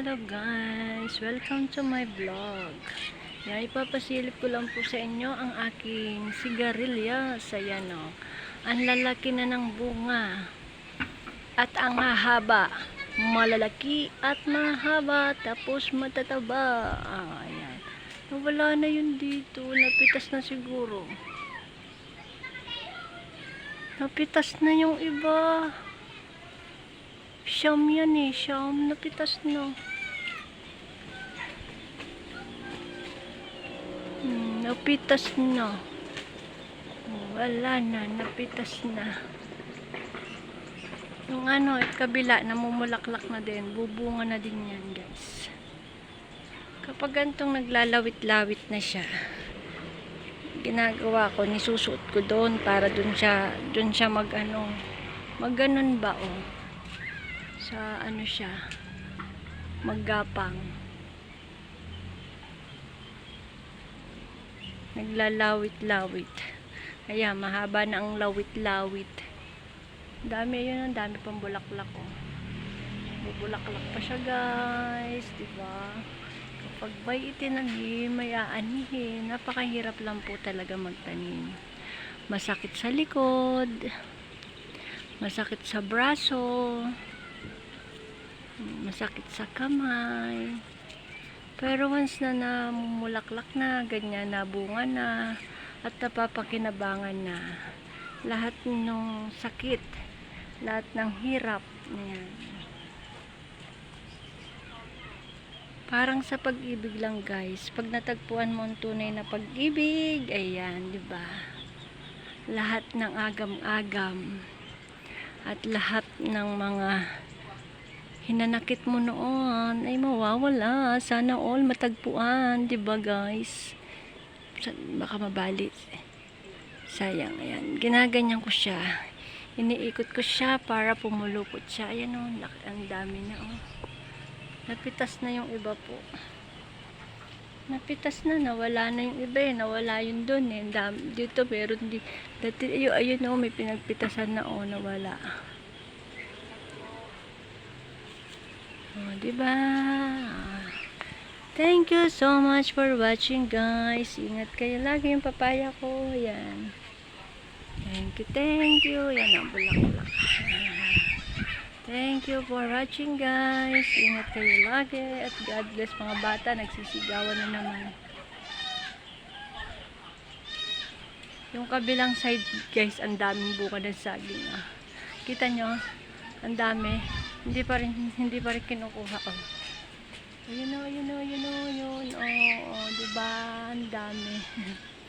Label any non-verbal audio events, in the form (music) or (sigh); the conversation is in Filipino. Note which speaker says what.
Speaker 1: hello guys! Welcome to my vlog. Yan, ipapasilip ko lang po sa inyo ang aking sigarilyas. Ayan o. Ang lalaki na ng bunga. At ang hahaba. Malalaki at mahaba. Tapos matataba. Ah, ayan. Nawala na yun dito. Napitas na siguro. Napitas na yung iba. Siyam yan eh. Siyam. Napitas na. Hmm, napitas na. Wala na. Napitas na. Yung ano, kabila, namumulaklak na din. Bubunga na din yan, guys. Kapag gantong naglalawit-lawit na siya, ginagawa ko, nisusuot ko doon para doon siya, doon siya mag ano, mag ganun ba oh sa ano siya maggapang naglalawit-lawit kaya mahaba na ang lawit-lawit dami yun ang dami pang bulaklak oh. bubulaklak pa siya guys diba kapag may itinanim may aanihin napakahirap lang po talaga magtanim masakit sa likod masakit sa braso masakit sa kamay. Pero once na namumulaklak na, ganyan na bunga na, at napapakinabangan na, lahat ng sakit, lahat ng hirap, yan. Parang sa pag-ibig lang guys, pag natagpuan mo ang tunay na pag-ibig, ayan, di ba? Lahat ng agam-agam, at lahat ng mga hinanakit mo noon ay mawawala. Sana all matagpuan, 'di ba guys? Baka mabali. Sayang, ayan. Ginaganyan ko siya. Iniikot ko siya para pumulupot siya. Ayan o, laki- ang dami na oh. Napitas na yung iba po. Napitas na, nawala na yung iba eh. Nawala yun doon eh. Dami- Dito meron di. Dati, ayun, ayun oh, may pinagpitasan na oh, nawala. Oh, diba? Thank you so much for watching, guys. Ingat kayo lagi yung papaya ko. Yan. Thank you, thank you. Yan ang bulaklak. Thank you for watching, guys. Ingat kayo lagi. At God bless mga bata. Nagsisigawan na naman. Yung kabilang side, guys, ang daming buka ng saging. Ah. Kita nyo? Ang dami. Hindi pa rin, hindi pa rin kinukuha. Oh. Ayun o, ayun o, ayun o, ayun. Oh, oh, diba? Ang dami. (laughs)